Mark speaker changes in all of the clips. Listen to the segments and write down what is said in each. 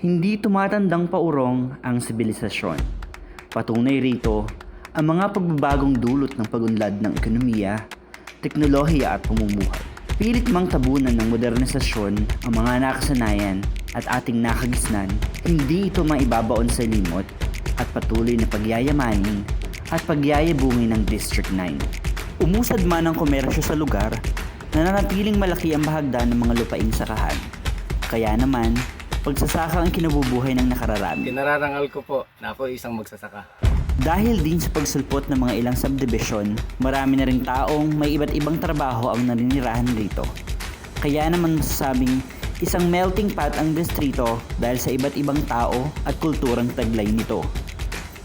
Speaker 1: Hindi tumatandang paurong ang sibilisasyon. Patunay rito ang mga pagbabagong dulot ng pagunlad ng ekonomiya, teknolohiya at pamumuhay. Pilit mang tabunan ng modernisasyon ang mga nakasanayan at ating nakagisnan, hindi ito maibabaon sa limot at patuloy na pagyayamanin at pagyayabungin ng District 9. Umusad man ang komersyo sa lugar, nananatiling malaki ang bahagdan ng mga lupaing sakahan. Kaya naman, pagsasaka ang kinabubuhay ng nakararami.
Speaker 2: Kinararangal ko po na ako isang magsasaka.
Speaker 1: Dahil din sa pagsulpot ng mga ilang subdivision, marami na ring taong may iba't ibang trabaho ang naninirahan rito. Kaya naman masasabing isang melting pot ang distrito dahil sa iba't ibang tao at kulturang taglay nito.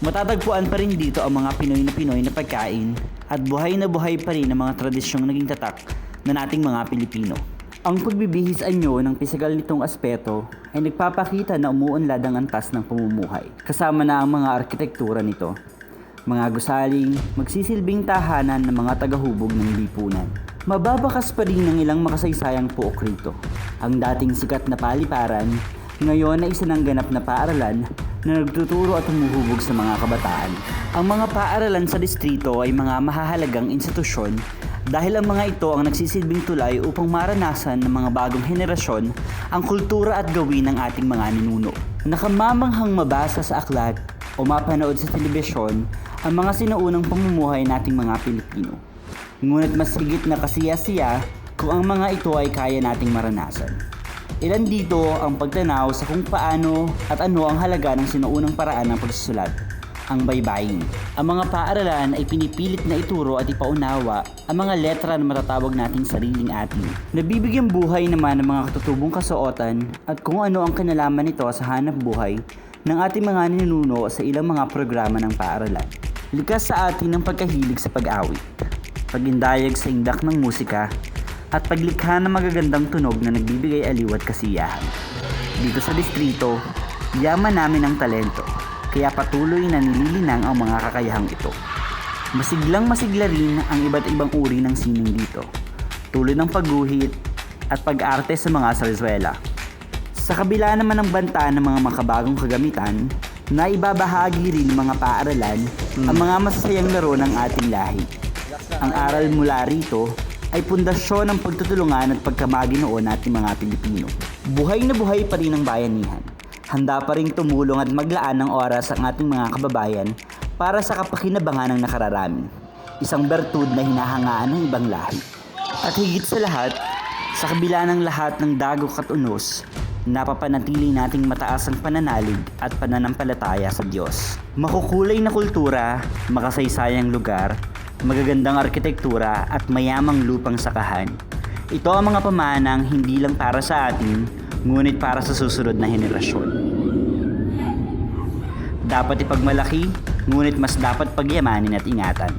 Speaker 1: Matatagpuan pa rin dito ang mga Pinoy na Pinoy na pagkain at buhay na buhay pa rin ang mga tradisyong naging tatak na nating mga Pilipino. Ang pagbibihis anyo ng pisikal nitong aspeto ay nagpapakita na umuunlad ang antas ng pamumuhay, kasama na ang mga arkitektura nito. Mga gusaling, magsisilbing tahanan ng mga tagahubog ng lipunan. Mababakas pa rin ng ilang makasaysayang pook rito. Ang dating sikat na paliparan, ngayon ay isa ng ganap na paaralan na nagtuturo at humuhubog sa mga kabataan. Ang mga paaralan sa distrito ay mga mahahalagang institusyon dahil ang mga ito ang nagsisilbing tulay upang maranasan ng mga bagong henerasyon ang kultura at gawin ng ating mga ninuno. Nakamamanghang mabasa sa aklat o mapanood sa telebisyon ang mga sinuunang pamumuhay nating mga Pilipino. Ngunit mas higit na kasiyasiya kung ang mga ito ay kaya nating maranasan. Ilan dito ang pagtanaw sa kung paano at ano ang halaga ng sinuunang paraan ng pagsusulat, ang baybayin. Ang mga paaralan ay pinipilit na ituro at ipaunawa ang mga letra na matatawag nating sariling atin. Nabibigyan buhay naman ng mga katutubong kasuotan at kung ano ang kinalaman nito sa hanap buhay ng ating mga ninuno sa ilang mga programa ng paaralan. Likas sa atin ang pagkahilig sa pag-awit, pagindayag sa indak ng musika, at paglikha ng magagandang tunog na nagbibigay aliw at kasiyahan. Dito sa distrito, yaman namin ang talento, kaya patuloy na nililinang ang mga kakayahang ito. Masiglang masigla rin ang iba't ibang uri ng sining dito, tulad ng pagguhit at pag-arte sa mga sarswela. Sa kabila naman ng banta ng mga makabagong kagamitan, na ibabahagi rin ng mga paaralan ang mga masasayang laro ng ating lahi. Ang aral mula rito ay pundasyon ng pagtutulungan at pagkamagi noon nating mga Pilipino. Buhay na buhay pa rin ang bayanihan. Handa pa rin tumulong at maglaan ng oras ang ating mga kababayan para sa kapakinabangan ng nakararami. Isang bertud na hinahangaan ng ibang lahi. At higit sa lahat, sa kabila ng lahat ng dagok at unos, napapanatili nating mataas ang pananalig at pananampalataya sa Diyos. Makukulay na kultura, makasaysayang lugar, magagandang arkitektura at mayamang lupang sakahan. Ito ang mga pamanang hindi lang para sa atin, ngunit para sa susunod na henerasyon. Dapat ipagmalaki, ngunit mas dapat pagyamanin at ingatan.